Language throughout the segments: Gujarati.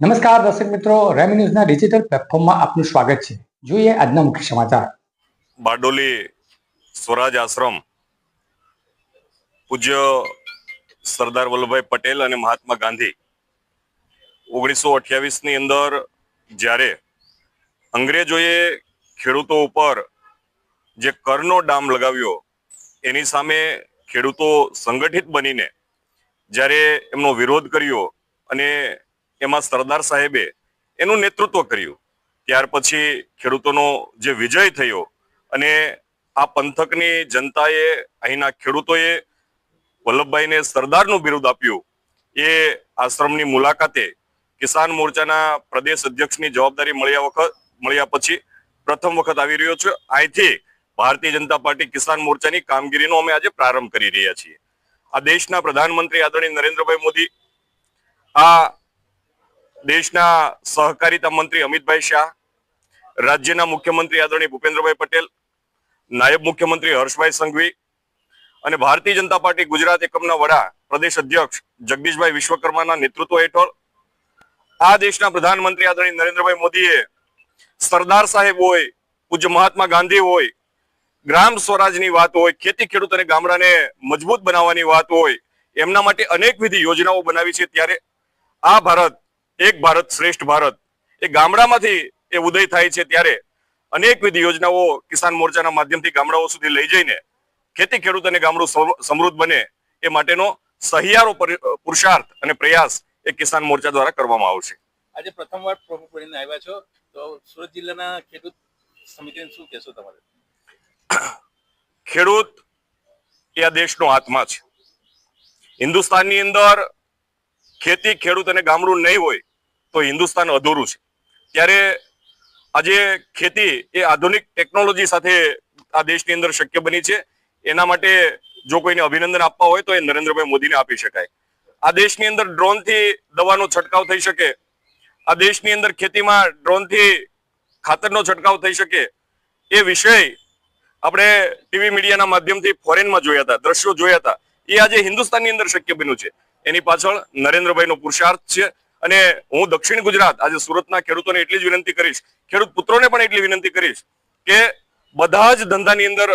નમસ્કાર દર્શક મિત્રો, રેમી ન્યૂઝના ડિજિટલ પ્લેટફોર્મમાં આપનું સ્વાગત છે. જોઈએ આજના મુખ્ય સમાચાર. બારડોલી સ્વરાજ આશ્રમ પૂજ્ય સરદાર વલ્લભભાઈ પટેલ અને મહાત્મા ગાંધી ઓગણીસો ની અંદર જ્યારે અંગ્રેજોએ ખેડૂતો ઉપર જે કરનો ડામ લગાવ્યો, એની સામે ખેડૂતો સંગઠિત બનીને જ્યારે એમનો વિરોધ કર્યો અને એમાં સરદાર સાહેબે એનું નેતૃત્વ કર્યું. ત્યાર પછી ખેડૂતોનો જે વિજય થયો અને આ પંથકની જનતાએ અહીંના ખેડૂતોએ વલ્લભભાઈને સરદારનું બિરુદ આપ્યું. એ આશ્રમની મુલાકાતે કિસાન મોરચાના પ્રદેશ અધ્યક્ષની જવાબદારી મળ્યા વખત, મળ્યા પછી પ્રથમ વખત આવી રહ્યો છે. અહીંથી ભારતીય જનતા પાર્ટી કિસાન મોરચાની કામગીરીનો અમે આજે પ્રારંભ કરી રહ્યા છીએ. આ દેશના પ્રધાનમંત્રી આદરણીય નરેન્દ્રભાઈ મોદી આ દેશના સહકારિતા મંત્રી અમિતભાઈ શાહ, રાજ્યના મુખ્યમંત્રી આદરણીય ભૂપેન્દ્રભાઈ પટેલ, નાયબ મુખ્યમંત્રી હર્ષભાઈ સંઘવી અને ભારતીય જનતા પાર્ટી ગુજરાત એકમના વડા પ્રદેશ અધ્યક્ષ જગદીશભાઈ વિશ્વકર્માના નેતૃત્વ હેઠળ આ દેશના પ્રધાનમંત્રી આદરણીય નરેન્દ્રભાઈ મોદીએ સરદાર સાહેબ હોય, પૂજ્ય મહાત્મા ગાંધી હોય, ગ્રામ સ્વરાજની વાત હોય, ખેતી ખેડૂત અને ગામડાને મજબૂત બનાવવાની વાત હોય, એમના માટે અનેકવિધ યોજનાઓ બનાવી છે. ત્યારે આ ભારત એક ભારત શ્રેષ્ઠ ભારત. એ ગામડામાંથી એ ઉદય થાય છે ત્યારે અનેકવિધ યોજનાઓ કિસાન મોરચાના માધ્યમથી ગામડાઓ સુધી લઈ જઈને ખેતી ખેડૂત અને ગામડું સમૃદ્ધ બને એ માટેનો સહિયારો પરી- પુરુષાર્થ અને પ્રયાસ એ કિસાન મોરચા દ્વારા કરવામાં આવશે. આજે પ્રથમવાર પ્રમુખ બનીને આવ્યા છો તો સુરત જિલ્લાના ખેડૂત સમિતિને શું કહેશો તમારે? ખેડૂત એ આ દેશનો આત્મા છે. હિન્દુસ્તાનની અંદર ખેતી ખેડૂત અને ગામડું નહીં હોય તો હિન્દુસ્તાન અધૂરું છે. ત્યારે આજે ખેતી એ આધુનિક ટેકનોલોજી સાથે આ દેશની અંદર શક્ય બની છે. એના માટે જો કોઈને અભિનંદન આપવા હોય તો એ નરેન્દ્રભાઈ મોદીને આપી શકાય. આ દેશની અંદર ડ્રોનથી દવાનો છંટકાવ થઈ શકે. આ દેશની અંદર ખેતીમાં ડ્રોનથી ખાતરનો છંટકાવ થઈ શકે. એ વિષય આપણે ટીવી મીડિયાના માધ્યમથી ફોરેનમાં જોયા હતા, દ્રશ્યો જોયા હતા. એ આજે હિન્દુસ્તાનની અંદર શક્ય બન્યું છે. એની પાછળ નરેન્દ્રભાઈનો પુરુષાર્થ છે. અને હું દક્ષિણ ગુજરાત આજે સુરતના ખેડૂતોને એટલી જ વિનંતી કરીશ, ખેડૂત પુત્રોને પણ એટલી વિનંતી કરીશ કે બધા જ ધંધાની અંદર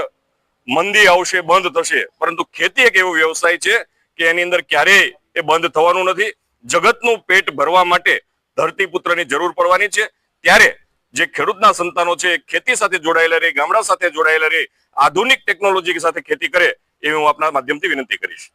મંદી આવશે, બંધ થશે. પરંતુ ખેતી એક એવો વ્યવસાય છે કે એની અંદર ક્યારેય એ બંધ થવાનું નથી. જગતનું પેટ ભરવા માટે ધરતીપુત્રની જરૂર પડવાની છે. ત્યારે જે ખેડૂતના સંતાનો છે, ખેતી સાથે જોડાયેલા રહે, ગામડા સાથે જોડાયેલા રહે, આધુનિક ટેકનોલોજી સાથે ખેતી કરે, એવી હું આપના માધ્યમથી વિનંતી કરીશ.